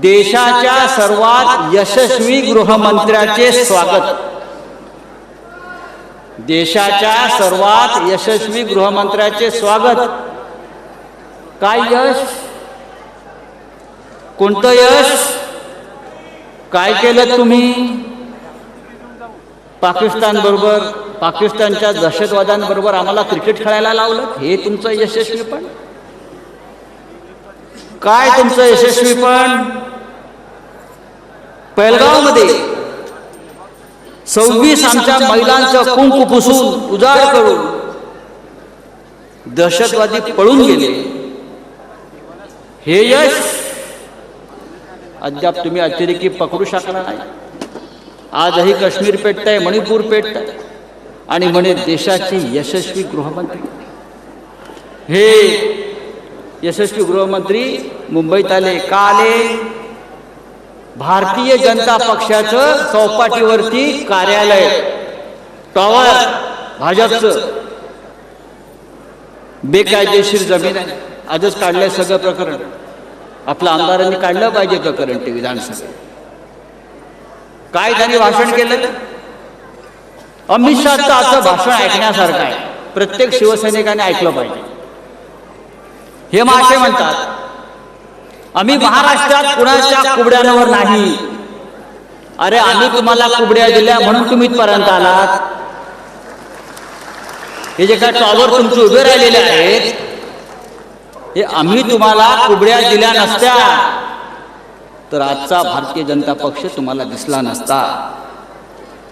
देशाच्या सर्वात यशस्वी गृहमंत्र्याचे स्वागत. देशाच्या सर्वात यशस्वी गृहमंत्र्याचे स्वागत. काय यश? कोणतं यश? काय केलं तुम्ही? पाकिस्तान बरोबर पाकिस्तानच्या दहशतवाद्यांबरोबर आम्हाला क्रिकेट खेळायला लावलं? हे तुमचं यशस्वीपण? काय तुमचं यशस्वीपण पेलगावमध्ये सव्वीस आमच्या महिलांचं कुंकू पुसून उजाड करून दहशतवादी पळून गेले. हे यश अद्याप तुम्ही अतिरेकी पकडू शकला नाही. आजही काश्मीर पेटताय मणिपूर पेटताय आणि म्हणे देशाचे यशस्वी गृहमंत्री. हे यशस्वी गृहमंत्री मुंबईत आले का आले भारतीय जनता पक्षाचं चौपाटीवरती कार्यालय. टॉवर भाजपचं. बेकायदेशीर जमीन आहे. आजच काढलंय सगळं प्रकरण. आपलं आमदारांनी काढलं पाहिजे प्रकरण ते विधानसभेत. काय त्यांनी भाषण केलं? अमित शहाचं असं भाषण ऐकण्यासारखं आहे. प्रत्येक शिवसैनिकाने ऐकलं पाहिजे. हे मासे म्हणतात आम्ही महाराष्ट्रात कुणाच्या कुबड्यांवर नाही. अरे आम्ही तुम्हाला कुबड्या दिल्या म्हणून तुम्ही इथपर्यंत आलात. हे जे काय टॉवर तुमचे उभे राहिलेले आहेत हे आम्ही तुम्हाला कुबड्या दिल्या नसत्या. तर आजचा भारतीय जनता पक्ष तुम्हाला दिसला नसता.